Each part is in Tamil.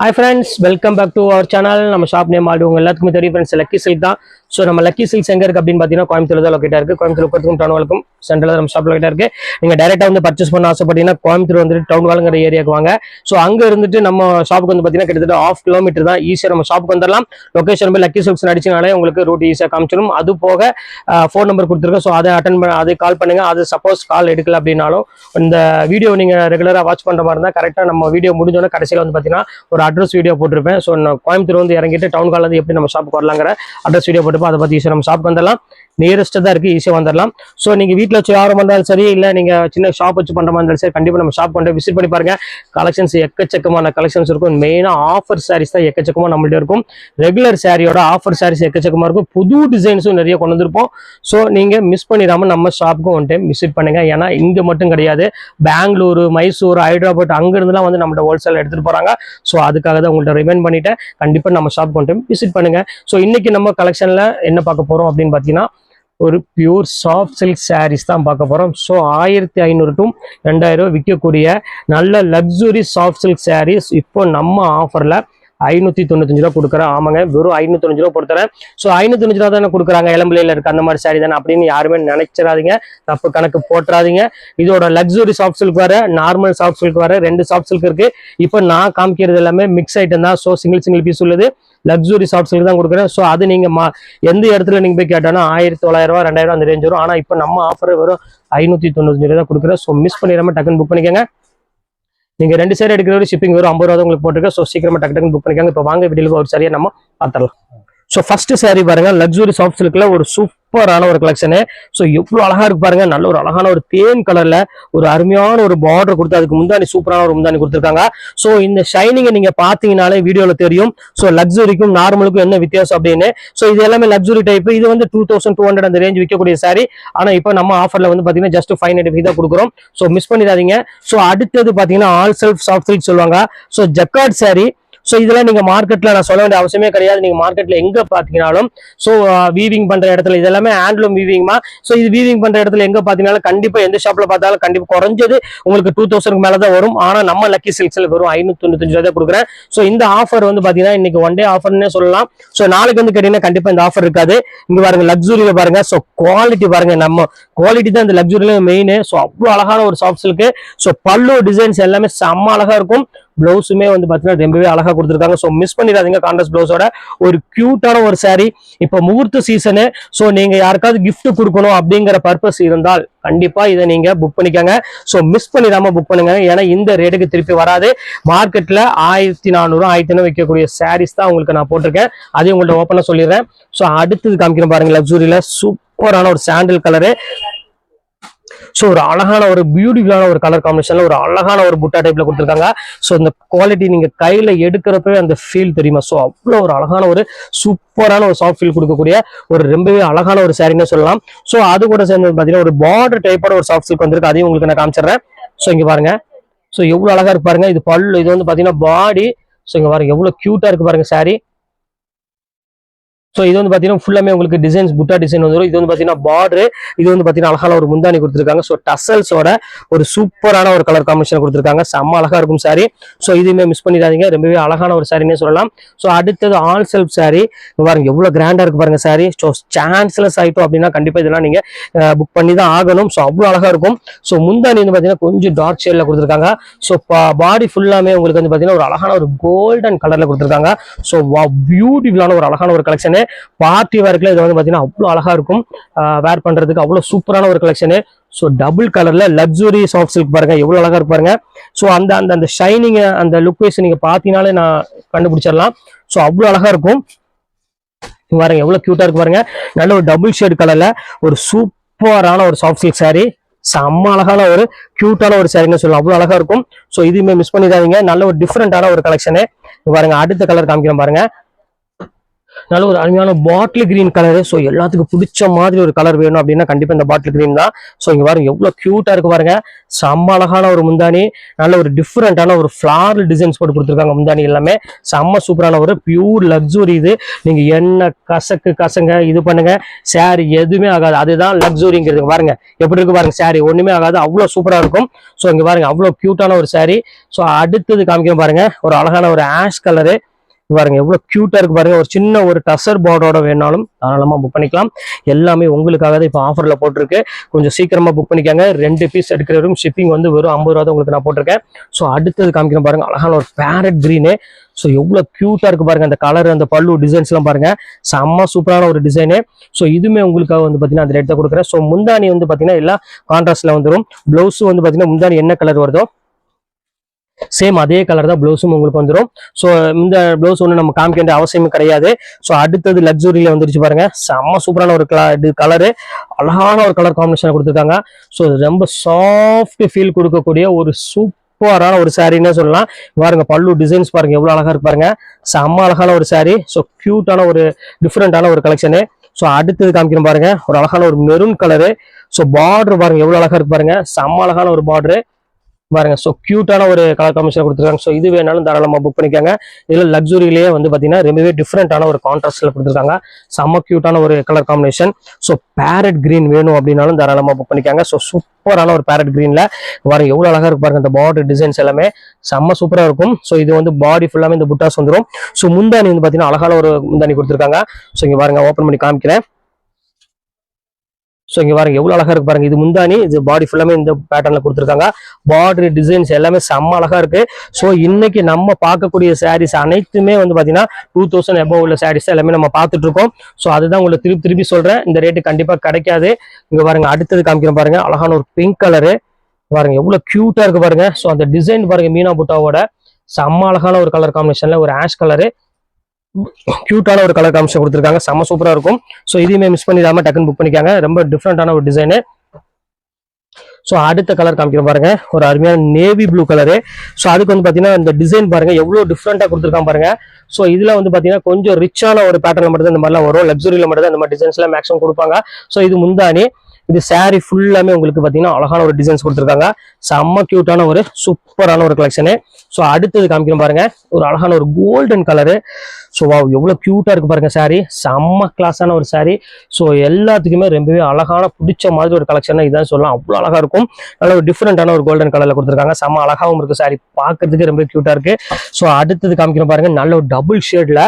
Hi friends welcome back to our channel நம்ம ஷாப் நேம் ஆடு எல்லாத்துக்குமே தெரியும் ஃப்ரெண்ட்ஸ் லக்கி சில்க் தான். ஸோ நம்ம லக்கி சில்க்ஸ் எங்கே இருக்கு அப்படின்னு பார்த்தீங்கன்னா கோயம்புத்தூர் தான் லொக்கேட்டாக இருக்கு. கோயம்புத்தூர் பத்துக்கும் டவுன் வாலுக்கும் சென்ட்ரல் நம்ம ஷாப் லொக்கேட்டாக இருக்கு. நீங்கள் டேரெக்டாக வந்து பர்ச்சேஸ் பண்ண ஆசைப்பட்டீங்கன்னா கோயம்புத்தூர் வந்துட்டு டவுன் வாலுங்கிற ஏரியாவுக்கு வாங்க. ஸோ அங்க இருந்துட்டு நம்ம ஷாப்புக்கு வந்து பார்த்தீங்கன்னா கிட்டத்தட்ட ஆஃப் கிலோமீட்டர் தான் ஈஸியாக நம்ம ஷாப்புக்கு வந்துடலாம் லொக்கேஷன் போய் லக்கி சில்க்ஸ் அடிச்சினாலே உங்களுக்கு ரூட் ஈஸியாக காமிச்சிடும் அது போக ஃபோன் நம்பர் கொடுத்துருக்கோம் ஸோ அதை அட்டன் பண்ண அது கால் பண்ணுங்க. அது சப்போஸ் கால் எடுக்கல அப்படின்னாலும் இந்த வீடியோ நீங்க ரெகுலராக வாட்ச் பண்ணுற மாதிரி இருந்தால் கரெக்டாக நம்ம வீடியோ முடிஞ்சோடனே கடைசியில் வந்து பார்த்தீங்கன்னா ஒரு அட்ரஸ் வீடியோ போட்டிருப்பேன். ஸோ நான் கோயம்புத்தூர் வந்து இறங்கிட்டு டவுன் கால் எப்படி நம்ம ஷாப்புக்கு வரலாங்கிற அட்ரஸ் வீடியோ போட்டுப்போம் அதை பற்றி நம்ம ஷாப்புக்கு வந்துடலாம் நியரஸ்ட்டு தான் இருக்குது ஈஸியாக வந்துடலாம் ஸோ நீங்கள் வீட்டில் வச்சு யாரும் இருந்தாலும் சரி இல்லை நீங்கள் சின்ன ஷாப் வச்சு பண்ணுற மாதிரி இருந்தாலும் சரி கண்டிப்பாக நம்ம ஷாப் கொண்டு விசிட் பண்ணி பாருங்கள் கலெக்ஷன்ஸ் எக்கச்சக்கமான கலெக்ஷன்ஸ் இருக்கும். மெயினாக ஆஃபர் சாரீஸ் தான் எக்கச்சக்கமாக நம்மள்ட்ட இருக்கும். ரெகுலர் சாரியோட ஆஃபர் சாரீஸ் எக்கச்சக்கமாக இருக்கும். புது டிசைன்ஸும் நிறைய கொண்டு வந்திருப்போம். ஸோ நீங்கள் மிஸ் பண்ணிடாமல் நம்ம ஷாப்புக்கும் ஒன் டைம் விசிட் பண்ணுங்க. ஏன்னா இங்கே மட்டும் கிடையாது. பெங்களூரு மைசூர் ஹைதராபாத் அங்கேருந்துலாம் வந்து நம்மள்ட்ட ஹோல்சேல் எடுத்துகிட்டு போகிறாங்க ஸோ அதுக்காக தான் உங்கள்கிட்ட ரிமைண்ட் பண்ணிவிட்டேன் கண்டிப்பாக நம்ம ஷாப் ஒன் டைம் விசிட் பண்ணுங்கள் ஸோ இன்றைக்கி நம்ம கலெக்ஷனில் என்ன பார்க்க போகிறோம் அப்படின்னு பார்த்தீங்கன்னா ஒரு பியூர் சாஃப்ட் சில்க் சாரீஸ் தான் பார்க்க போகிறோம் ஸோ ஆயிரத்தி ஐநூறு டு ரெண்டாயிரம் ரூபா விற்கக்கூடிய நல்ல லக்ஸுரி சாஃப்ட் சில்க் சாரீஸ் இப்போ நம்ம ஆஃபரில் ஐநூத்தி தொண்ணூத்தஞ்சு ரூபா கொடுக்குறேன். ஆமாங்க வெறும் ஐநூத்தி தொண்ணூறு ரூபா கொடுத்துறேன். ஸோ ஐநூத்தி ரூபா தானே கொடுக்குறாங்க. இளம்பிள்ளையில இருக்க அந்த மாதிரி சாரி தானே அப்படின்னு யாருமே நினைச்சிடாதீங்க. தப்பு கணக்கு போட்டுறாதீங்க. இதோட லக்ஸுரி சாஃப்ட் சில்க் வர நார்மல் சாஃப்ட் சில்க் வர ரெண்டு சாஃப்ட் சில்க் இருக்கு. இப்போ நான் காமிக்கிறது எல்லாமே மிக்ஸ் ஐட்டம் தான். ஸோ சிங்கிள் சிங்கிள் பீஸ் உள்ளது. லக்ஸுரி சாஃப்ட் சில்க் தான் கொடுக்குறேன். ஸோ அது நீங்க மா எந்த இடத்துல நீங்க போய் கேட்டாலும் ஆயிரத்தி தொள்ளாயிரம் ரூபா ரெண்டாயிரம் ரூபா அந்த ரேஞ்ச் வரும். ஆனா இப்போ நம்ம ஆஃபர் வெறும் ஐநூத்தி தொண்ணூத்தஞ்சு ரூபா தான் கொடுக்குறேன். ஸோ மிஸ் பண்ணிடாம டக்குன்னு புக் பண்ணிக்கோங்க. நீங்க ரெண்டு சேர் எடுக்கிற ஒரு ஷிப்பிங் வரும் ஐம்பது ரூபா உங்களுக்கு போட்டுருக்கேன் ஸோ சீக்கிரமா டக்கு டக்குன்னு புக் பண்ணிக்காங்க. இப்போ வாங்க வீடியோக்கு ஒரு சரியாக நம்ம பார்த்துடலாம். ஸோ ஃபர்ஸ்ட் saree பாருங்க லக்ஸுரி சாஃப்ட் சில்க்ல ஒரு சூப்பரான ஒரு கலெக்ஷனு ஸோ எவ்வளோ அழகா இருக்கு பாருங்க நல்ல ஒரு அழகான ஒரு தேன் கலர்ல ஒரு அருமையான ஒரு பார்டர் கொடுத்து அதுக்கு முந்தானி சூப்பரான ஒரு முந்தானி கொடுத்துருக்காங்க. ஸோ இந்த ஷைனிங்கை நீங்க பாத்தீங்கனாலே வீடியோல தெரியும். ஸோ லக்ஸுரிக்கும் நார்மலுக்கும் என்ன வித்தியாசம் அப்படின்னு? ஸோ இது எல்லாமே லக்ஸுரி டைப் இது வந்து டூ தௌசண்ட் டூ ஹண்ட்ரட் அந்த ரேஞ்ச் விற்கக்கூடிய சாரி ஆனால் இப்போ நம்ம ஆஃபர்ல வந்து பாத்தீங்கன்னா ஜஸ்ட் ஃபைவ் நைன்டி தான் கொடுக்குறோம். ஸோ மிஸ் பண்ணிடாதீங்க. ஸோ அடுத்தது பாத்தீங்கன்னா ஆல் செல்ஃப் சாஃப்ட் சொல்லுவாங்க. ஸோ ஜக்கார்ட் சாரி ஸோ இதெல்லாம் நீங்கள் மார்க்கெட்டில் நான் சொல்ல வேண்டிய அவசியமே கிடையாது. நீங்கள் மார்க்கெட்டில் எங்கே பார்த்தீங்கனாலும் ஸோ வீவிங் பண்ணுற இடத்துல இதெல்லாமே ஹேண்ட்லூம் வீவிங்மா ஸோ இது வீவிங் பண்ணுற இடத்துல எங்கே பார்த்தீங்கனாலும் கண்டிப்பாக எந்த ஷாப்பில் பார்த்தாலும் கண்டிப்பாக குறைஞ்சது உங்களுக்கு டூ தௌசண்ட் மேலே தான் வரும். ஆனால் நம்ம லக்கி சில்க்ஸ்ல வெறும் ஐநூற்றி தொண்ணூத்தஞ்சு ரூபாய் தான் கொடுக்குறேன். ஸோ இந்த ஆஃபர் வந்து பார்த்தீங்கன்னா இன்னைக்கு ஒன் டே ஆஃபர்னே சொல்லலாம். ஸோ நாளைக்கு வந்து கேட்டீங்கன்னா கண்டிப்பாக இந்த ஆஃபர் இருக்காது. இங்கே பாருங்க லக்ஸுரியில் பாருங்க. ஸோ குவாலிட்டி பாருங்க நம்ம குவாலிட்டி தான் இந்த லக்ஸுரியில் மெயின் ஸோ அவ்வளோ அழகான ஒரு சாஃப்ட் சில்க் ஸோ பல்லு டிசைன்ஸ் எல்லாமே செம்ம அழகாக இருக்கும். பிளவுஸுமே வந்து பார்த்தீங்கன்னா ரொம்பவே அழகா கொடுத்துருக்காங்க. ஸோ மிஸ் பண்ணிடாதீங்க கான்ட்ராஸ்ட் பிளவுஸோட ஒரு க்யூட்டான ஒரு saree. இப்போ முகூர்த்த சீசனு ஸோ நீங்க யாருக்காவது கிஃப்ட் கொடுக்கணும் அப்படிங்கிற பர்பஸ் இருந்தால் கண்டிப்பா இதை நீங்க புக் பண்ணிக்கோங்க. ஸோ மிஸ் பண்ணிடாம புக் பண்ணுங்க. ஏன்னா இந்த ரேட்டுக்கு திருப்பி வராது. மார்க்கெட்ல ஆயிரத்தி நானூறு ஆயிரத்தி ஐநூறு விற்கக்கூடிய சாரீஸ் தான் உங்களுக்கு நான் போட்டிருக்கேன். அதையும் உங்கள்ட்ட ஓப்பனாக சொல்லிடுறேன். ஸோ அடுத்தது காமிக்கிறேன் பாருங்க லக்ஸுரியில சூப்பரான ஒரு சாண்டில் கலரு ஸோ ஒரு அழகான ஒரு பியூட்டிஃபுல்லான ஒரு கலர் காம்பினேஷன்ல ஒரு அழகான ஒரு புட்டா டைப்ல கொடுத்துருக்காங்க. ஸோ இந்த குவாலிட்டி நீங்க கையில எடுக்கிறப்பவே அந்த ஃபீல் தெரியுமா? ஸோ அவ்வளோ ஒரு அழகான ஒரு சூப்பரான ஒரு சாஃப்ட் ஃபீல் கொடுக்கக்கூடிய ஒரு ரொம்பவே அழகான ஒரு சாரின்னு சொல்லலாம். ஸோ அது கூட சேர்ந்து பார்த்தீங்கன்னா ஒரு பார்டர் டைப்போட ஒரு சாஃப்ட் சில்க் வந்திருக்கு. அதையும் உங்களுக்கு நான் காமிச்சிடுறேன். ஸோ இங்க பாருங்க. ஸோ எவ்வளோ அழகா இருக்கு பாருங்க. இது பல்லு இது வந்து பார்த்தீங்கன்னா பாடி ஸோ இங்க பாருங்க. எவ்வளோ கியூட்டா இருக்கு பாருங்க சாரி ஸோ இது வந்து பார்த்தீங்கன்னா ஃபுல்லாமே உங்களுக்கு டிசைன்ஸ் புட்டா டிசைன் வந்துடும் இது வந்து பார்த்தீங்கன்னா பார்டர் இது வந்து பார்த்தீங்கன்னா அழகான ஒரு முந்தானி கொடுத்துருக்காங்க. ஸோ டசல்ஸோட ஒரு சூப்பரான ஒரு கலர் காம்பினேஷன் கொடுத்துருக்காங்க. செம்ம அழகா இருக்கும் சாரி ஸோ இதுவுமே மிஸ் பண்ணிடாதீங்க. ரொம்பவே அழகான ஒரு சாரினே சொல்லலாம். ஸோ அடுத்தது ஆல் செல்ஃப் சாரி பாருங்க எவ்வளோ கிராண்டா இருக்கு பாருங்க சாரி ஸோ சான்ஸ்லெஸ் ஆயிட்டோம் அப்படின்னா கண்டிப்பாக இதெல்லாம் நீங்க புக் பண்ணி தான் ஆகணும். ஸோ அவ்வளோ அழகா இருக்கும். ஸோ முந்தானி வந்து பார்த்தீங்கன்னா கொஞ்சம் டார்க் ஷேடில் கொடுத்துருக்காங்க. ஸோ பாடி ஃபுல்லாமே உங்களுக்கு வந்து பார்த்தீங்கன்னா ஒரு அழகான ஒரு கோல்டன் கலர்ல கொடுத்துருக்காங்க. ஸோ பியூட்டிஃபுல்லான ஒரு அழகான ஒரு கலெக்ஷனு பார்ட்டி வேர்க்கில் இது வந்து பார்த்தீங்கன்னா அவ்வளோ அழகா இருக்கும். வேர் பண்றதுக்கு அவ்வளோ சூப்பரான ஒரு கலெக்ஷனு ஸோ டபுள் கலர்ல லக்ஸுரி சாஃப்ட் சில்க் பாருங்க எவ்வளோ அழகா இருப்பாருங்க பாருங்க. ஸோ அந்த அந்த அந்த ஷைனிங் அந்த லுக் வைஸ் நீங்கள் பார்த்தீங்கனாலே நான் கண்டுபிடிச்சிடலாம். ஸோ அவ்வளோ அழகா இருக்கும். பாருங்க எவ்வளோ க்யூட்டாக இருக்கு பாருங்க. நல்ல ஒரு டபுள் ஷேட் கலரில் ஒரு சூப்பரான ஒரு சாஃப்ட் சில்க் சாரீ செம்ம அழகான ஒரு கியூட்டான ஒரு சாரின்னு சொல்லலாம். அவ்வளோ அழகா இருக்கும். ஸோ இதுவுமே மிஸ் பண்ணிடாதீங்க. நல்ல ஒரு டிஃப்ரெண்டான ஒரு கலெக்ஷனு பாருங்க அடுத்த கலர் காமிக்கிறேன் பாருங்க. நல்ல ஒரு அருமையான பாட்டில் கிரீன் கலரு ஸோ எல்லாத்துக்கும் பிடிச்ச மாதிரி ஒரு கலர் வேணும் அப்படின்னா கண்டிப்பாக இந்த பாட்டில் கிரீன் தான். ஸோ இங்கே பாருங்க எவ்வளோ க்யூட்டாக இருக்கு பாருங்க. செம்ம அழகான ஒரு முந்தானி நல்ல ஒரு டிஃப்ரெண்ட்டான ஒரு ஃப்ளார் டிசைன்ஸ் போட்டு கொடுத்துருக்காங்க முந்தானி எல்லாமே. செம்ம சூப்பரான ஒரு பியூர் லக்ஸுரி இது. நீங்கள் என்ன கசக்கு கசங்க இது பண்ணுங்க. saree எதுவுமே ஆகாது. அதுதான் லக்ஸுரிங்கிறது பாருங்க எப்படி இருக்கு பாருங்க saree? ஒன்றுமே ஆகாது. அவ்வளோ சூப்பராக இருக்கும். ஸோ இங்கே பாருங்க அவ்வளோ க்யூட்டான ஒரு சேரீ ஸோ அடுத்தது காமிக்கிறேன் பாருங்க. ஒரு அழகான ஒரு ஆஷ் கலரு பாருங்க எவ்வளவு கியூட்டா இருக்கு பாருங்க. ஒரு சின்ன ஒரு டசர் போர்டோட வேணாலும் தாராளமா புக் பண்ணிக்கலாம். எல்லாமே உங்களுக்காக தான் இப்போ ஆஃபர்ல போட்டிருக்கு. கொஞ்சம் சீக்கிரமா புக் பண்ணிக்கோங்க. ரெண்டு பீஸ் எடுக்கிற ஷிப்பிங் வந்து வெறும் ஐம்பது ரூபா தான் உங்களுக்கு நான் போட்டிருக்கேன். ஸோ அடுத்தது காமிக்கிறேன் பாருங்க. அழகான ஒரு பேரட் கிரீனு ஸோ எவ்வளவு கியூட்டா இருக்கு பாருங்க. அந்த கலர் அந்த பல்லு டிசைன்ஸ் எல்லாம் பாருங்க. செம்ம சூப்பரான ஒரு டிசைனு ஸோ இதுவுமே உங்களுக்காக வந்து பாத்தீங்கன்னா அந்த ரேட் தான் கொடுக்குறேன். ஸோ முந்தானி வந்து பாத்தீங்கன்னா எல்லாம் கான்ட்ராஸ்ட்ல வந்துடும் ப்ளவுஸும் வந்து பாத்தீங்கன்னா முந்தானி என்ன கலர் வருதோ சேம் அதே கலர் தான் ப்ளவுஸும் உங்களுக்கு வந்துடும் ஸோ இந்த ப்ளவுஸ் ஒன்று நம்ம காமிக்க வேண்டிய அவசியமும் கிடையாது. ஸோ அடுத்தது லக்ஸுரியில் வந்துருச்சு பாருங்க. செம்ம சூப்பரான ஒரு இது கலரு அழகான ஒரு கலர் காம்பினேஷன் கொடுத்துருக்காங்க. ஸோ ரொம்ப சாஃப்ட் ஃபீல் கொடுக்கக்கூடிய ஒரு சூப்பரான ஒரு சாரின்னு சொல்லலாம். பாருங்க பல்லு டிசைன்ஸ் பாருங்க எவ்வளோ அழகா இருக்கு பாருங்க. செம்ம அழகான ஒரு சாரி ஸோ கியூட்டான ஒரு டிஃப்ரெண்டான ஒரு கலெக்ஷனு ஸோ அடுத்தது காமிக்கணும் பாருங்க. ஒரு அழகான ஒரு மெரூன் கலரு ஸோ பார்டர் பாருங்க எவ்வளோ அழகா இருக்கு பாருங்க. செம்ம அழகான ஒரு பார்டரு பாருங்க ஸோ கியூட்டான ஒரு கலர் காம்பினேஷன் கொடுத்துருக்காங்க. ஸோ இது வேணாலும் தாராளமாக புக் பண்ணிக்காங்க. இதில் லக்ஸுரியிலேயே வந்து பார்த்தீங்கன்னா ரொம்பவே டிஃப்ரெண்டான ஒரு கான்ட்ராஸ்ட்ல கொடுத்துருக்காங்க. செம்ம கியூட்டான ஒரு colour combination so parrot green வேணும் அப்படின்னாலும் தாராளமாக புக் பண்ணிக்காங்க. ஸோ சூப்பரான ஒரு பேரட் கிரீன்ல வர எவ்வளோ அழகாக இருக்கு பாருங்க இந்த பார்டர் டிசைன்ஸ் எல்லாமே. செம்ம சூப்பராக இருக்கும். ஸோ இது வந்து பாடி ஃபுல்லாமே இந்த புட்டாஸ் வந்துடும் ஸோ முந்தானி வந்து பார்த்தீங்கன்னா அழகான ஒரு முந்தானி கொடுத்துருக்காங்க. ஸோ இங்கே பாருங்க ஓப்பன் பண்ணி காமிக்கிறேன். ஸோ இங்கே பாருங்க எவ்வளோ அழகாக இருக்கு பாருங்க. இது முந்தானி இது பாடி ஃபுல்லாமே இந்த பேட்டர்னில் கொடுத்துருக்காங்க. பார்டர் டிசைன்ஸ் எல்லாமே செம்ம அழகாக இருக்கு. ஸோ இன்னைக்கு நம்ம பார்க்கக்கூடிய சாரீஸ் அனைத்துமே வந்து பார்த்தீங்கன்னா டூ தௌசண்ட் எபோவ் உள்ள சாரீஸ் எல்லாமே நம்ம பார்த்துட்டு இருக்கோம். ஸோ அதுதான் உங்களுக்கு திருப்பி திருப்பி சொல்கிறேன் இந்த ரேட்டு கண்டிப்பாக கிடைக்காது. இங்கே பாருங்க அடுத்தது காமிக்கிறேன் பாருங்க. அழகான ஒரு பிங்க் கலரு பாருங்க எவ்வளோ க்யூட்டாக இருக்கு பாருங்க. ஸோ அந்த டிசைன் பாருங்க மீனா புட்டாவோட செம்ம அழகான ஒரு கலர் காம்பினேஷன்ல ஒரு ஆஷ் கலரு கியூட்டான ஒரு கலர் காமிஷன் கொடுத்துருக்காங்க. செம்ம சூப்பராக இருக்கும். ஸோ இதையுமே மிஸ் பண்ணிடாம டக்குன்னு புக் பண்ணிக்காங்க. ரொம்ப டிஃப்ரெண்டான ஒரு டிசைனு ஸோ அடுத்த கலர் காமிக்கிறேன் பாருங்க. ஒரு அருமையான நேவி ப்ளூ கலரு ஸோ அதுக்கு வந்து பார்த்தீங்கன்னா இந்த டிசைன் பாருங்க எவ்வளோ டிஃப்ரெண்டாக கொடுத்துருக்கான் பாருங்க. ஸோ இதில் வந்து பார்த்தீங்கன்னா கொஞ்சம் ரிச்சான ஒரு பேட்டர்ல மட்டும் தான் இந்த மாதிரிலாம் வரும். லக்ஸுரியில் மட்டும் தான் இந்த மாதிரி டிசைன்ஸ்லாம் மேக்ஸிமம் கொடுப்பாங்க. ஸோ இது முந்தானி இது saree ஃபுல்லாமே உங்களுக்கு பார்த்தீங்கன்னா அழகான ஒரு டிசைன்ஸ் கொடுத்துருக்காங்க. செம்ம க்யூட்டான ஒரு சூப்பரான ஒரு கலெக்ஷனு ஸோ அடுத்தது காமிக்கிறேன் பாருங்க. ஒரு அழகான ஒரு கோல்டன் கலரு ஸோ வா எவ்வளோ க்யூட்டாக இருக்கு பாருங்க saree. செம்ம கிளாஸான ஒரு சாரீ ஸோ எல்லாத்துக்குமே ரொம்பவே அழகான பிடிச்ச மாதிரி ஒரு கலெக்ஷன் இதான் சொல்லலாம். அவ்வளோ அழகாக இருக்கும். நல்ல ஒரு டிஃப்ரெண்டான ஒரு கோல்டன் கலரில் கொடுத்துருக்காங்க. செம்ம அழகாகவும் இருக்குது saree. பார்க்கறதுக்கு ரொம்ப க்யூட்டாக இருக்கு. ஸோ அடுத்தது காமிக்கிறோம் பாருங்க. நல்ல ஒரு டபுள் ஷேடில்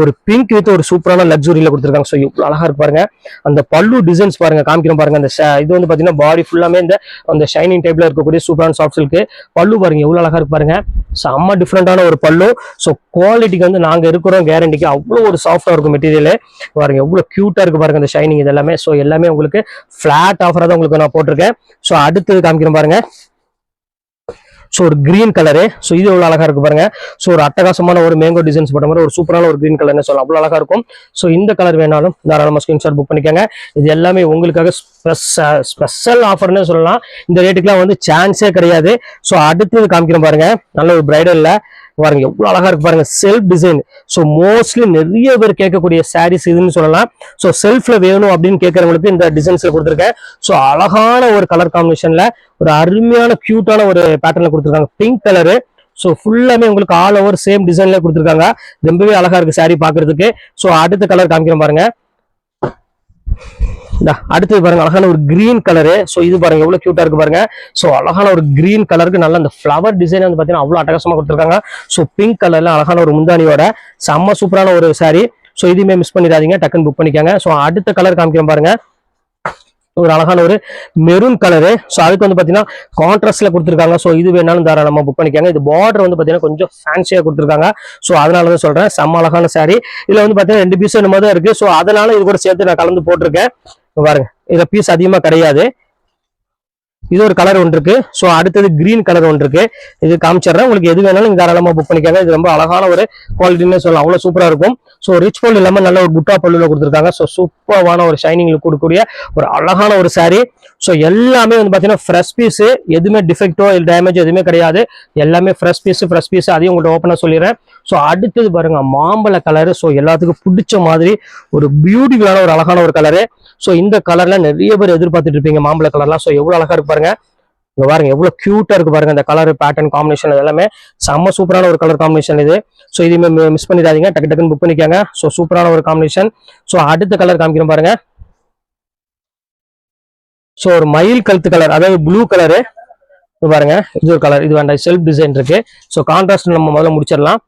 ஒரு பிங்க் வித் ஒரு சூப்பரான லக்ஸுரியில் கொடுத்துருக்காங்க. ஸோ இவ்வளோ அழகாக இருக்கு பாருங்க. அந்த பல்லு டிசைன்ஸ் பாருங்க. காமிக்கிறேன் பாருங்க. அந்த இது வந்து பார்த்தீங்கன்னா பாடி ஃபுல்லாமே இந்த அந்த ஷைனிங் டைப்பில் இருக்கக்கூடிய சூப்பரான சாஃப்ட் சில்க்கு பல்லு பாருங்க. எவ்வளோ அழகாக இருக்கு பாருங்க. செம்ம டிஃப்ரெண்டான ஒரு பல்லு. ஸோ குவாலிட்டிக்கு வந்து நாங்கள் இருக்கிறோம். கேரண்டிக்கு அவ்வளோ ஒரு சாஃப்டாக இருக்கும் மெட்டீரியல் பாருங்க எவ்வளோ க்யூட்டாக இருக்கு பாருங்க அந்த ஷைனிங் இது எல்லாமே. ஸோ எல்லாமே உங்களுக்கு ஃபிளாட் ஆஃபராக தான் உங்களுக்கு நான் போட்டிருக்கேன். ஸோ அடுத்தது காமிக்கிறேன் பாருங்க. ஸோ ஒரு கிரீன் கலரு ஸோ இது எவ்வளோ அழகாக இருக்கு பாருங்க. ஸோ ஒரு அட்டகாசமான ஒரு மேங்கோ டிசைன்ஸ் போட்ட மாதிரி ஒரு சூப்பரான ஒரு கிரீன் கலர்னு சொல்லலாம். அவ்வளோ அழகா இருக்கும். ஸோ இந்த கலர் வேணாலும் தாராளமாக ஸ்கிரீன்ஷாட் புக் பண்ணிக்கோங்க. இது எல்லாமே உங்களுக்காக ஸ்பெஷல் ஆஃபர்னு சொல்லலாம். இந்த ரேட்டுக்குலாம் வந்து சான்ஸே கிடையாது. ஸோ அடுத்தது காமிக்கிறேன் பாருங்க. நல்ல ஒரு பிரைடல்ல பாருங்க எவ்வளவு அழகா இருக்கு பாருங்க செல்ஃப் டிசைன் ஸோ மோஸ்ட்லி நிறைய பேர் கேட்கக்கூடிய சாரீஸ் இதுன்னு சொல்லலாம். ஸோ செல்ஃப்ல வேணும் அப்படின்னு கேட்கறவங்களுக்கு இந்த டிசைன்ஸ்ல கொடுத்துருக்கேன். ஸோ அழகான ஒரு கலர் காம்பினேஷன்ல ஒரு அருமையான கியூட்டான ஒரு பேட்டர்ல கொடுத்துருக்காங்க. பிங்க் கலரு ஸோ ஃபுல்லாமே உங்களுக்கு ஆல் ஓவர் சேம் டிசைன்ல கொடுத்துருக்காங்க. ரொம்பவே அழகா இருக்கு saree பாக்குறதுக்கு. ஸோ அடுத்த கலர் காமிக்கிறோம் பாருங்க. இந்த அடுத்தது பாருங்க அழகான ஒரு கிரீன் கலரு ஸோ இது பாருங்க எவ்வளோ கியூட்டா இருக்கு பாருங்க. ஸோ அழகான ஒரு கிரீன் கலருக்கு நல்ல அந்த ஃப்ளவர் டிசைன் வந்து பாத்தீங்கன்னா அவ்வளவு அட்டகாசமா கொடுத்துருக்காங்க. ஸோ பிங்க் கலர்ல அழகான ஒரு முந்தானியோட செம்ம சூப்பரான ஒரு சாரி ஸோ இதுவுமே மிஸ் பண்ணிடாதீங்க டக்குன்னு புக் பண்ணிக்கோங்க. ஸோ அடுத்த கலர் காமிக்கிறேன் பாருங்க. ஒரு அழகான ஒரு மெரூன் கலரு ஸோ அதுக்கு வந்து பார்த்தீங்கன்னா கான்ட்ராஸ்ட்ல கொடுத்துருக்காங்க. ஸோ இது வேணாலும் தாராளமாக புக் பண்ணிக்காங்க. இது பார்டர் வந்து பார்த்தீங்கன்னா கொஞ்சம் ஃபேன்சியாக கொடுத்துருக்காங்க. ஸோ அதனால தான் சொல்கிறேன் செம்ம அழகான சாரி இதில் வந்து பார்த்தீங்கன்னா ரெண்டு பீஸ் என்னமோ தான் இருக்கு. ஸோ அதனால இது கூட சேர்த்து நான் கலந்து போட்டிருக்கேன். பாருங்க. இதுல பீஸ் அதிகமா கிடையாது. இது ஒரு கலர் ஒன்று இருக்கு ஸோ அடுத்தது கிரீன் கலர் ஒன்று இருக்கு இது காமிச்சிடுறேன். உங்களுக்கு எது வேணாலும் நீங்க தாராளமா புக் பண்ணிக்காங்க. இது ரொம்ப அழகான ஒரு குவாலிட்டின்னு சொல்லலாம். அவ்வளவு சூப்பரா இருக்கும். ஸோ ரிச் பல்லு இல்லாம நல்ல ஒரு புட்டா பல்லுல கொடுத்துருக்காங்க. ஸோ சூப்பரான ஒரு ஷைனிங் கொடுக்கக்கூடிய ஒரு அழகான ஒரு சாரீ ஸோ எல்லாமே வந்து பாத்தீங்கன்னா ஃப்ரெஷ் பீஸ் எதுவுமே டிஃபெக்டோ இல்லை டேமேஜ் எதுவுமே கிடையாது. எல்லாமே ஃப்ரெஷ் பீஸ் ஃப்ரெஷ் பீஸ் அதையும் உங்கள்கிட்ட ஓப்பனாக சொல்லிடுறேன். ஸோ அடுத்தது பாருங்க மாம்பழ கலரு ஸோ எல்லாத்துக்கும் பிடிச்ச மாதிரி ஒரு பியூட்டிஃபுல்லான ஒரு அழகான ஒரு கலரு ஸோ இந்த கலர்ல நிறைய பேர் எதிர்பார்த்துட்டு இருப்பீங்க மாம்பழ கலர்லாம் ஸோ எவ்வளோ அழகா இருக்கு பாருங்க. இங்க பாருங்க எவ்வளவு கியூட்டா இருக்கு பாருங்க இந்த கலர் பேட்டர்ன் காம்பினேஷன் எல்லாமே. செம்ம சூப்பரான ஒரு கலர் காம்பினேஷன் இது. ஸோ இதுமே மிஸ் பண்ணிடாதீங்க. டக்கு டக்குன்னு புக் பண்ணிக்காங்க. ஸோ சூப்பரான ஒரு காம்பினேஷன் ஸோ அடுத்த கலர் காமிக்கிறோம் பாருங்க. ஸோ ஒரு மயில் கழுத்து கலர் அதாவது ப்ளூ கலரு பாருங்க இது ஒரு கலர் இது வேண்டாம் செல்ஃப் டிசைன் இருக்கு. ஸோ கான்ட்ராஸ்ட் நம்ம முதல்ல முடிச்சிடலாம்.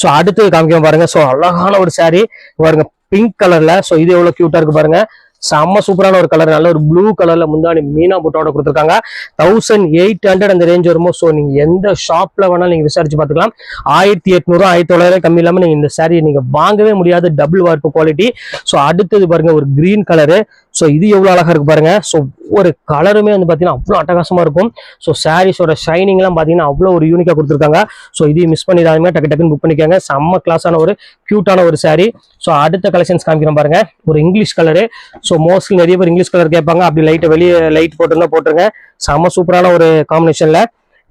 ஸோ அடுத்தது காமிக்க பாருங்க. ஸோ அழகான ஒரு saree. பாருங்க பிங்க் கலர்ல ஸோ இது எவ்வளவு கியூட்டா இருக்கு பாருங்க. செம்ம சூப்பரான ஒரு கலர் நல்ல ஒரு ப்ளூ கலர்ல முந்தாணி மீனா போட்டோட கொடுத்துருக்காங்க. தௌசண்ட் எயிட் ஹண்ட்ரட் அந்த ரேஞ்ச் வருமோ? ஸோ நீங்க எந்த ஷாப்ல வேணாலும் நீங்க விசாரிச்சு பார்த்துக்கலாம். ஆயிரத்தி எட்நூறு ஆயிரத்தி தொள்ளாயிரம் கம்மி இல்லாம நீங்க இந்த சாரியை நீங்க வாங்கவே முடியாது. டபுள் வார்ப்பு குவாலிட்டி ஸோ அடுத்தது பாருங்க ஒரு கிரீன் கலரு ஸோ இது எவ்வளோ அழகாக இருக்கு பாருங்க. ஸோ ஒரு கலருமே வந்து பார்த்தீங்கன்னா அவ்வளோ அட்டகாசமாக இருக்கும். ஸோ சாரீஸோட ஷைனிங்லாம் பார்த்தீங்கன்னா அவ்வளோ ஒரு யூனிக்காக கொடுத்துருக்காங்க. ஸோ இதையும் மிஸ் பண்ணிடாதீங்க. டக்கு டக்குன்னு புக் பண்ணிக்கோங்க. செம்ம கிளாஸான ஒரு க்யூட்டான ஒரு சாரீ ஸோ அடுத்த கலெக்ஷன்ஸ் காமிக்கிறோம் பாருங்க. ஒரு இங்கிலீஷ் கலரு ஸோ மோஸ்ட்லி நிறைய பேர் இங்கிலீஷ் கலர் கேட்பாங்க. அப்படி லைட்டை வெளியே லைட் போட்டுருந்தா போட்டுருங்க. செம்ம சூப்பரான ஒரு காம்பினேஷனில்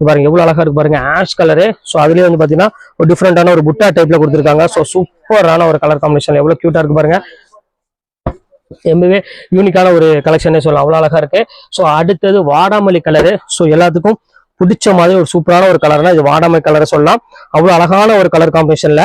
பாருங்க எவ்வளவு அழகா இருக்கு பாருங்க. ஆஷ் கலரு ஸோ அதுலயே வந்து பாத்தீங்கன்னா ஒரு டிஃப்ரெண்டான ஒரு புட்டா டைப்ல கொடுத்துருக்காங்க. ஸோ சூப்பரான ஒரு கலர் காம்பினேஷன் எவ்வளவு கியூட்டா இருக்கு பாருங்க. ரொம்பவே யூனிக்கான ஒரு கலெக்ஷனே சொல்லலாம். அவ்வளோ அழகா இருக்கு. ஸோ அடுத்தது வாடாமல்லி கலரு ஸோ எல்லாத்துக்கும் பிடிச்ச மாதிரி ஒரு சூப்பரான ஒரு கலர்னா இது வாடாமல்லி கலரை சொல்லலாம். அவ்வளோ அழகான ஒரு கலர் காம்பினேஷன்ல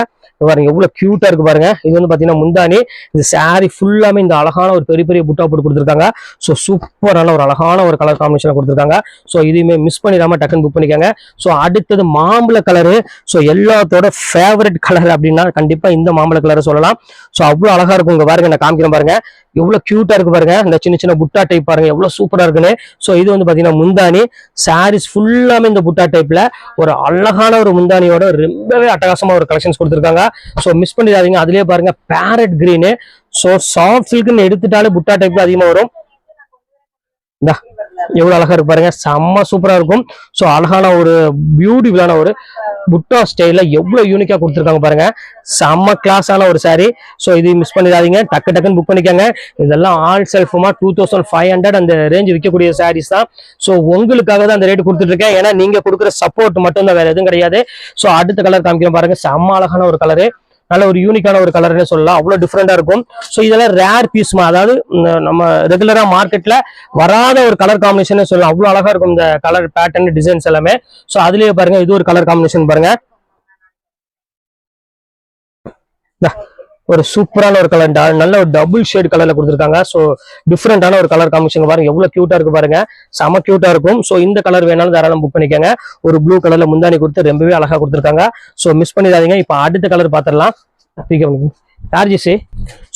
பாருங்க எவ்வளவு கியூட்டா இருக்கு பாருங்க. இது வந்து பாத்தீங்கன்னா முந்தானி இது சாரி ஃபுல்லாமே இந்த அழகான ஒரு பெரிய பெரிய புட்டா போட்டு கொடுத்துருக்காங்க. ஸோ சூப்பரான ஒரு அழகான ஒரு கலர் காம்பினேஷன் கொடுத்துருக்காங்க. ஸோ இதையுமே மிஸ் பண்ணிடாம டக்குன்னு புக் பண்ணிக்கோங்க. ஸோ அடுத்தது மாம்பழ கலரு ஸோ எல்லாத்தோட ஃபேவரட் கலர் அப்படின்னா கண்டிப்பா இந்த மாம்பழ கலரை சொல்லலாம். ஸோ அவ்வளோ அழகா இருக்கும் இங்க பாருங்க நான் காமிக்கிறேன் பாருங்க. எவ்வளவு கியூட்டா இருக்கு பாருங்க. இந்த சின்ன சின்ன புட்டா டைப் பாருங்க. எவ்வளவு சூப்பரா இருக்குன்னு. ஸோ இது வந்து பாத்தீங்கன்னா முந்தானி சாரீஸ் ஃபுல்லாமே இந்த புட்டா டைப்ல ஒரு அழகான ஒரு முந்தானியோட ரொம்பவே அட்டகாசமா ஒரு கலெக்ஷன்ஸ் கொடுத்துருக்காங்க. ஸோ மிஸ் பண்ணிடாதீங்க. அதுலயே பாருங்க பேரட் கிரீனு ஸோ சாஃப்ட் சில்க்னு எடுத்துட்டாலே புட்டா டைப்ல அதிகமா வரும். இந்த. எவ்வளவு அழகா இருக்கு பாருங்க. செம்ம சூப்பரா இருக்கும். ஸோ அழகான ஒரு பியூட்டிஃபுல்லான ஒரு புட்டா ஸ்டைல எவ்வளவு யூனிக்கா கொடுத்துருக்காங்க பாருங்க. செம்ம கிளாஸான ஒரு saree. ஸோ இது மிஸ் பண்ணிடாதீங்க. டக்கு டக்குன்னு புக் பண்ணிக்கோங்க. இதெல்லாம் ஆல் செல்ஃபுமா டூ தௌசண்ட் ஃபைவ் ஹண்ட்ரட் அந்த ரேஞ்ச் விற்கக்கூடிய சாரீஸ் தான். ஸோ உங்களுக்காக தான் அந்த ரேட் கொடுத்துட்டு இருக்கேன் ஏன்னா நீங்க கொடுக்குற சப்போர்ட் மட்டும் தான் வேற எதுவும் கிடையாது. ஸோ அடுத்த கலர் காமிக்கிறோம் பாருங்க. செம்ம அழகான ஒரு கலரு நல்ல ஒரு யூனிக்கான ஒரு கலர்னே சொல்லலாம். அவ்வளோ டிஃப்ரெண்டாக இருக்கும். ஸோ இதெல்லாம் ரேர் பீஸ்மா அதாவது நம்ம ரெகுலரா மார்க்கெட்ல வராத ஒரு கலர் காம்பினேஷன் சொல்லலாம். அவ்வளவு அழகா இருக்கும் இந்த கலர் பேட்டர்ன் டிசைன்ஸ் எல்லாமே. ஸோ அதுலேயே பாருங்க இது ஒரு கலர் காம்பினேஷன் பாருங்க. ஒரு சூப்பரான ஒரு கலர் நல்ல ஒரு டபுள் ஷேட் கலர்ல கொடுத்துருக்காங்க. ஸோ டிஃப்ரெண்டான ஒரு கலர் காம்பினேஷன் பாருங்க. எவ்வளவு கியூட்டா இருக்கு பாருங்க. செம கியூட்டா இருக்கும். ஸோ இந்த கலர் வேணாலும் தாராளம் புக் பண்ணிக்கோங்க. ஒரு ப்ளூ கலர்ல முந்தானி கொடுத்து ரொம்பவே அழகா கொடுத்துருக்காங்க. ஸோ மிஸ் பண்ணிடாதீங்க. இப்போ அடுத்த கலர் பார்த்துடலாம். சார்ஜஸ்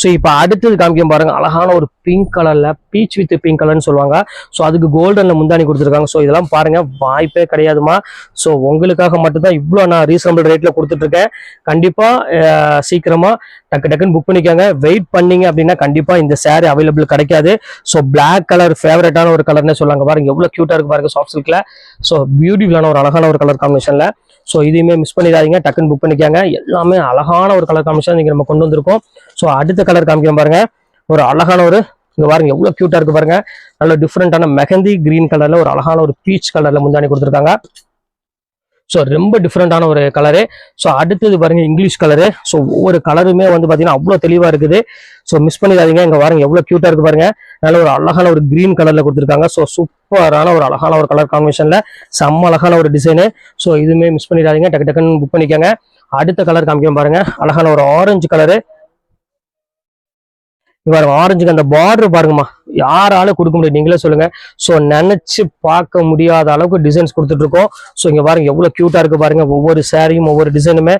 ஸோ இப்போ அடுத்தது காமிக்கும் பாருங்க. அழகான ஒரு பிங்க் கலர்ல பீச் வித் பிங்க் கலர்னு சொல்லுவாங்க. ஸோ அதுக்கு கோல்டனில் முந்தானி கொடுத்துருக்காங்க. ஸோ இதெல்லாம் பாருங்க வாய்ப்பே கிடையாதுமா. ஸோ உங்களுக்காக மட்டும்தான் இவ்வளோ நான் ரீசனபிள் ரேட்ல கொடுத்துட்டு இருக்கேன் சீக்கிரமாக சீக்கிரமா டக்கு டக்குன்னு புக் பண்ணிக்கோங்க. வெயிட் பண்ணீங்க அப்படின்னா கண்டிப்பாக இந்த சேரீ அவைலபிள் கிடைக்காது. ஸோ பிளாக் கலர் ஃபேவரட்டான ஒரு கலர்னே சொல்லுவாங்க பாருங்க. எவ்வளோ க்யூட்டாக இருக்கு பாருங்க சாஃப்ட் சில்க்ல ஸோ பியூட்டிஃபுல்லான ஒரு அழகான ஒரு கலர் காம்பினேஷன்ல ஸோ இதையுமே மிஸ் பண்ணிடாதீங்க. டக்குன்னு புக் பண்ணிக்காங்க. எல்லாமே அழகான ஒரு கலர் காம்பினேஷன் நீங்கள் நம்ம கொண்டு வந்திருக்கோம். ஸோ அடுத்த கலர் காமிக்கிறோம் பாருங்க. ஒரு அழகான ஒரு இங்க பாருங்க எவ்வளவு கியூட்டா இருக்கு பாருங்க. நல்ல டிஃப்ரெண்டான மெஹந்தி கிரீன் கலர்ல ஒரு அழகான ஒரு பீச் கலர்ல முந்தானி கொடுத்துருக்காங்க. ஸோ ரொம்ப டிஃப்ரெண்டான ஒரு கலரு ஸோ அடுத்தது பாருங்க இங்கிலீஷ் கலரு ஸோ ஒவ்வொரு கலருமே வந்து பார்த்தீங்கன்னா அவ்வளோ தெளிவாக இருக்குது. ஸோ மிஸ் பண்ணிடாதீங்க இங்கே பாருங்க எவ்வளோ க்யூட்டாக இருக்கு பாருங்க. நல்ல ஒரு அழகான ஒரு கிரீன் கலரில் கொடுத்துருக்காங்க. ஸோ சூப்பரான ஒரு அழகான ஒரு கலர் காம்பினேஷனில் செம்ம அழகான ஒரு டிசைனு ஸோ இதுவுமே மிஸ் பண்ணிடாதீங்க டக்கு டக்குன்னு புக் பண்ணிக்கோங்க. அடுத்த கலர் காமிக்கும் பாருங்க. அழகான ஒரு ஆரஞ்சு கலரு பாருங்க ஆரஞ்சுக்கு அந்த பார்டர் பாருங்கம்மா. யாராலும் கொடுக்க முடியும் நீங்களே சொல்லுங்க. ஸோ நினைச்சு பார்க்க முடியாத அளவுக்கு டிசைன்ஸ் கொடுத்துட்டு இருக்கோம் ஸோ இங்க பாருங்க எவ்வளவு கியூட்டா இருக்கு பாருங்க. ஒவ்வொரு சாரியும் ஒவ்வொரு டிசைனுமே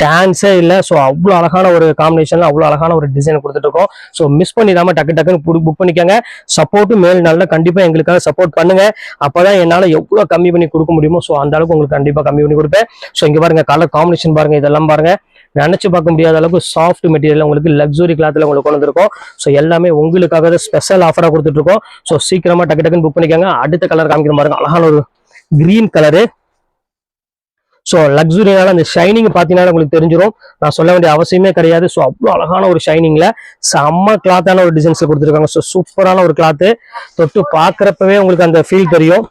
சான்ஸே இல்லை. ஸோ அவ்வளோ அழகான ஒரு காம்பினேஷன்ல அவ்வளோ அழகான ஒரு டிசைன் கொடுத்துட்டு இருக்கோம் ஸோ மிஸ் பண்ணிடாம டக்கு டக்குன்னு புக் பண்ணிக்கோங்க. சப்போர்ட்டும் மேல் நல்லா கண்டிப்பா எங்களுக்காக சப்போர்ட் பண்ணுங்க. அப்பதான் என்னால எவ்வளவு கம்மி பண்ணி கொடுக்க முடியுமோ ஸோ அந்த அளவுக்கு உங்களுக்கு கண்டிப்பா கம்மி பண்ணி கொடுப்பேன். ஸோ இங்க பாருங்க கலர் காம்பினேஷன் பாருங்க இதெல்லாம் பாருங்க. நினைச்சு பார்க்க முடியாத அளவுக்கு சாஃப்ட் மெட்டீரியல் உங்களுக்கு லக்ஸுரி கிளாத்தில் உங்களுக்கு கொண்டு வந்திருக்கோம். ஸோ எல்லாமே உங்களுக்காக ஸ்பெஷல் ஆஃபராக கொடுத்துட்ருக்கோம். ஸோ சீக்கிரமா டக்கு டக்குன்னு புக் பண்ணிக்கோங்க. அடுத்த கலர் காமிக்கிற பாருங்க அழகான ஒரு கிரீன் கலரு ஸோ லக்ஸுரியான அந்த ஷைனிங் பார்த்தீங்கன்னா உங்களுக்கு தெரிஞ்சிடும் நான் சொல்ல வேண்டிய அவசியமே கிடையாது. ஸோ அவ்வளோ அழகான ஒரு ஷைனிங்ல செம்ம கிளாத்தான ஒரு டிசைன்ஸ் கொடுத்துருக்காங்க. ஸோ சூப்பரான ஒரு கிளாத்து தொட்டு பார்க்குறப்பவே உங்களுக்கு அந்த ஃபீல் தெரியும்.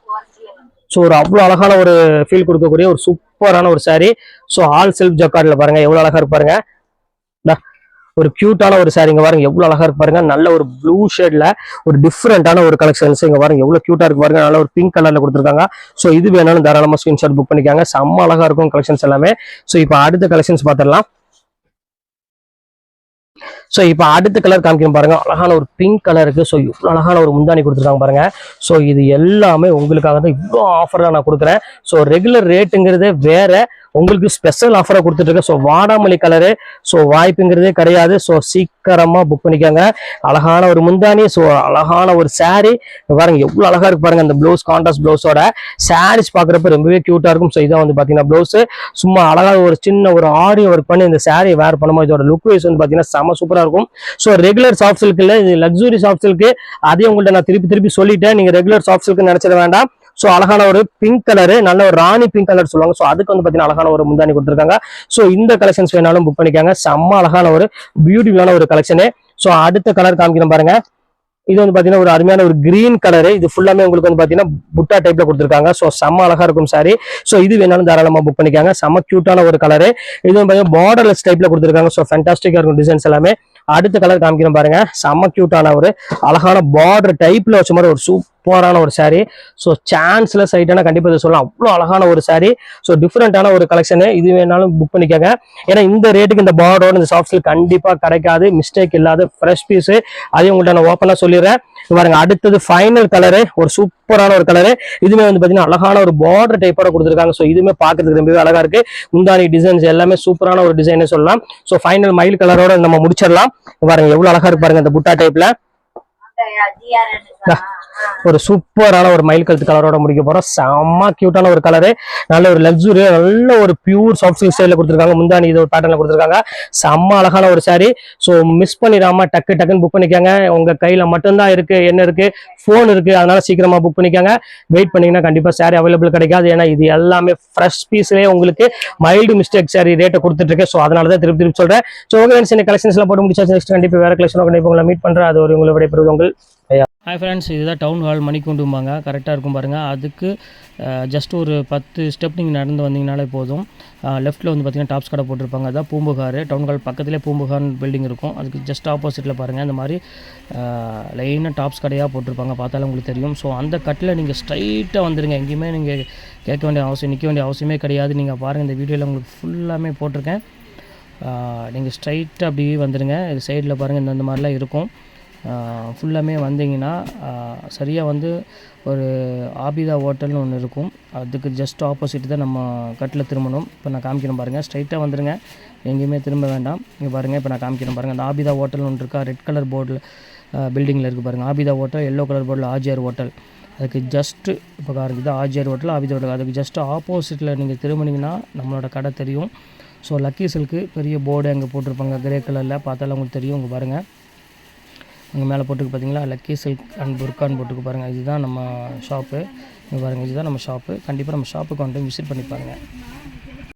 ஸோ ஒரு அவ்வளோ அழகான ஒரு ஃபீல் கொடுக்கக்கூடிய ஒரு சூப்பரான ஒரு சாரீ ஸோ ஆல் செல்ஃப் ஜக்கார்டில் பாருங்கள் எவ்வளோ அழகாக இருப்பாருங்க ஒரு கியூட்டான ஒரு saree இங்கே பாருங்க எவ்வளோ அழகாக இருப்பாருங்க பாருங்க. நல்ல ஒரு ப்ளூ ஷேட்ல ஒரு டிஃப்ரெண்டான ஒரு கலெக்ஷன்ஸ் இங்கே பாருங்க எவ்வளோ க்யூட்டாக இருக்கு பாருங்க. நல்ல ஒரு பிங்க் கலரில் கொடுத்துருக்காங்க. ஸோ இது வேணாலும் தாராளமாக ஸ்க்ரீன்ஷாட் புக் பண்ணிக்காங்க. செம்ம அழகாக இருக்கும் கலெக்ஷன்ஸ் எல்லாமே. ஸோ இப்போ அடுத்த கலெக்ஷன்ஸ் பார்த்துடலாம். ஸோ இப்போ அடுத்த கலர் காமிக்கணும் பாருங்க. அழகான ஒரு பிங்க் கலருக்கு ஸோ இவ்வளோ அழகான ஒரு முந்தானி கொடுத்துருக்காங்க பாருங்க. ஸோ இது எல்லாமே உங்களுக்காக தான் இவ்வளோ ஆஃபராக நான் கொடுக்குறேன். ஸோ ரெகுலர் ரேட்டுங்கிறதே வேற. உங்களுக்கு ஸ்பெஷல் ஆஃபராக கொடுத்துட்ருக்கேன் ஸோ வாடாமல்லி கலரு ஸோ வாய்ப்புங்கிறதே கிடையாது. ஸோ சீக்கிரமாக புக் பண்ணிக்கோங்க. அழகான ஒரு முந்தானி ஸோ அழகான ஒரு saree. பாருங்க எவ்வளோ அழகாக இருக்கு பாருங்க அந்த ப்ளவுஸ் கான்ட்ராஸ்ட் ப்ளவுஸோட சாரீஸ் பார்க்குறப்ப ரொம்பவே க்யூட்டாக இருக்கும். ஸோ இதான் வந்து பார்த்தீங்கன்னா ப்ளவுஸு சும்மா அழகாக ஒரு சின்ன ஒரு ஆரி ஒர்க் பண்ணி இந்த saree வேர் பண்ணும்போது இதோட லுக் வைஸ் வந்து பார்த்தீங்கன்னா செம சூப்பராக இருக்கும். ஸோ ரெகுலர் சாஃப்ட் இல்லை இது லக்ஸுரி சாஃப்ட் சில்க்கு அதே உங்கள்கிட்ட நான் திருப்பி திருப்பி சொல்லிட்டேன். நீங்கள் ரெகுலர் சாஃப்ட் சில்க் வேண்டாம். ஸோ அழகான ஒரு பிங்க் கலரு நல்ல ஒரு ராணி பிங்க் கலர் சொல்லுவாங்க. ஸோ அதுக்கு வந்து பார்த்தீங்கன்னா அழகான ஒரு முந்தானி கொடுத்துருக்காங்க. ஸோ இந்த கலெக்ஷன்ஸ் வேணாலும் புக் பண்ணிக்காங்க. செம்ம அழகான ஒரு பியூட்டிஃபுல்லான ஒரு கலெக்ஷனு ஸோ அடுத்த கலர் காமிக்கிறேன் பாருங்க. இது வந்து பாத்தீங்கன்னா ஒரு அருமையான ஒரு கிரீன் கலரு இது ஃபுல்லாமே உங்களுக்கு வந்து பாத்தீங்கன்னா புட்டா டைப்ல கொடுத்துருக்காங்க. ஸோ செம்ம அழகா இருக்கும் சாரி ஸோ இது வேணாலும் தாராளமா புக் பண்ணிக்காங்க. செம்ம கியூட்டான ஒரு கலரு இது வந்து பாத்தீங்கன்னா பார்டர்லெஸ் டைப்ல கொடுத்துருக்காங்க. ஸோ ஃபேண்டாஸ்டிக்கா இருக்கும் டிசைன்ஸ் எல்லாமே. அடுத்த கலர் காமிக்கிறோம் பாருங்க. செம்ம கியூட்டான ஒரு அழகான பார்டர் டைப்ல வச்ச மாதிரி ஒரு சூப்பரான ஒரு saree. ஸோ சான்ஸ்ல சைட்டான கண்டிப்பா இதை சொல்லலாம். அவ்வளோ அழகான ஒரு saree. ஸோ டிஃப்ரெண்டான ஒரு கலெக்ஷனு இது வேணாலும் புக் பண்ணிக்கோங்க. ஏன்னா இந்த ரேட்டுக்கு இந்த பார்டரோட இந்த சாஃப்ட் சில்க் கண்டிப்பா கிடைக்காது. மிஸ்டேக் இல்லாத ஃப்ரெஷ் பீஸ் அதையும் உங்கள்ட்ட நான் ஓப்பனாக சொல்லிடுறேன். பாருங்க அடுத்தது ஃபைனல் கலரு ஒரு சூப்பரான ஒரு கலரு இதுவுமே வந்து பாத்தீங்கன்னா அழகான ஒரு பார்டர் டைப்போட கொடுத்துருக்காங்க. ஸோ இதுவுமே பார்க்கறதுக்கு ரொம்பவே அழகா இருக்கு. முந்தானி டிசைன்ஸ் எல்லாமே சூப்பரான ஒரு டிசைன் சொல்லலாம். ஸோ ஃபைனல் மயில் கலரோட நம்ம முடிச்சிடலாம். பாருங்க எவ்வளவு அழகா இருக்கு பாருங்க இந்த புட்டா டைப்ல ஒரு சூப்பரான ஒரு மயில் கழுத்து கலரோட முடிக்க போறோம். செம்ம கியூட்டான ஒரு கலரு நல்ல ஒரு லக்ஸுரி நல்ல ஒரு பியூர் சாஃப்ட் சில்க் ஸ்டைல கொடுத்துருக்காங்க. முந்தானி இது ஒரு பேட்டர்ல கொடுத்துருக்காங்க. செம்ம அழகான ஒரு சாரி ஸோ மிஸ் பண்ணிடாம டக்கு டக்குன்னு புக் பண்ணிக்கோங்க. உங்க கையில மட்டும்தான் இருக்கு என்ன இருக்கு? ஃபோன் இருக்கு. அதனால சீக்கிரமா புக் பண்ணிக்கோங்க. வெயிட் பண்ணீங்கன்னா கண்டிப்பா சாரி அவைலபிள் கிடைக்காது. ஏன்னா இது எல்லாமே ஃப்ரெஷ் பீஸ்லயே உங்களுக்கு மைல்டு மிஸ்டேக் சாரி ரேட்டை கொடுத்துட்டு இருக்கு. ஸோ அதனால தான் திருப்பி திருப்பி சொல்றேன். ஸோ ஓகே கலெக்ஷன்ஸ்ல போட்டு முடிச்சாச்சு. நெக்ஸ்ட் கண்டிப்பா வேற கலெக்ஷன் கண்டிப்பா உங்களை மீட் பண்றேன். அது ஒரு உங்களை விடைபெறுவது உங்கள் ஹாய் ஃப்ரெண்ட்ஸ் இதுதான் டவுன் ஹால் மணிக்குண்டும்பாங்க. கரெக்டாக இருக்கும் பாருங்கள் அதுக்கு ஜஸ்ட் ஒரு பத்து ஸ்டெப் நீங்கள் நடந்து வந்தீங்கனாலே போதும். லெஃப்ட்டில் வந்து பார்த்தீங்கன்னா டாப்ஸ் கடை போட்டிருப்பாங்க. அதான் பூம்புகார். டவுன் ஹால் பக்கத்துலேயே பூம்புகார் பில்டிங் இருக்கும். அதுக்கு ஜஸ்ட் ஆப்போசிட்டில் பாருங்கள் இந்த மாதிரி லைனாக டாப்ஸ் கடையாக போட்டிருப்பாங்க. பார்த்தாலும் உங்களுக்கு தெரியும். ஸோ அந்த கட்டில் நீங்கள் ஸ்ட்ரைட்டாக வந்துடுங்க எங்கேயுமே நீங்கள் கேட்க வேண்டிய அவசியம் நிற்க வேண்டிய அவசியமே கிடையாது. நீங்கள் பாருங்கள் இந்த வீடியோவில் உங்களுக்கு ஃபுல்லாமே போட்டிருக்கேன். நீங்கள் ஸ்ட்ரைட்டாக அப்படியே வந்துடுங்க இது சைடில் பாருங்கள் இந்த மாதிரிலாம் இருக்கும். ஃபுல்லாமே வந்தீங்கன்னா சரியாக வந்து ஒரு ஆபிதா ஹோட்டல்னு ஒன்று இருக்கும். அதுக்கு ஜஸ்ட் ஆப்போசிட் தான் நம்ம கட்டில் திரும்பணும். இப்போ நான் காமிக்கிறேன் பாருங்கள் ஸ்ட்ரைட்டாக வந்துடுங்க எங்கேயுமே திரும்ப வேண்டாம். இங்கே பாருங்கள் இப்போ நான் காமிக்கிறேன் பாருங்கள் அந்த ஆபிதா ஹோட்டல்னு ஒன்று இருக்கா? ரெட் கலர் போர்டில் பில்டிங்கில் இருக்குது பாருங்கள் ஆபிதா ஹோட்டல் எல்லோ கலர் போர்டில் ஆஜிஆர் ஹோட்டல். அதுக்கு ஜஸ்ட்டு இப்போ பாருங்க இது ஆஜிஆர் ஹோட்டல் ஆபிதா ஹோட்டல். அதுக்கு ஜஸ்ட் ஆப்போசிட்டில் நீங்கள் திரும்பினீங்கன்னா நம்மளோட கடை தெரியும். ஸோ லக்கி சில்க்கு பெரிய போர்டு அங்கே போட்டிருப்பாங்க கிரே கலரில் பார்த்தாலும் உங்களுக்கு தெரியும் உங்கள் பாருங்கள் இங்கே மேலே போட்டுக்கு பார்த்தீங்களா லக்கி சில்க் அண்ட் புர்கான் போட்டுக்கு பாருங்கள் இதுதான் நம்ம ஷாப்பு இங்கே பாருங்கள் இதுதான் நம்ம ஷாப்பு கண்டிப்பாக நம்ம ஷாப்புக்கு வந்து விசிட் பண்ணி பாருங்கள்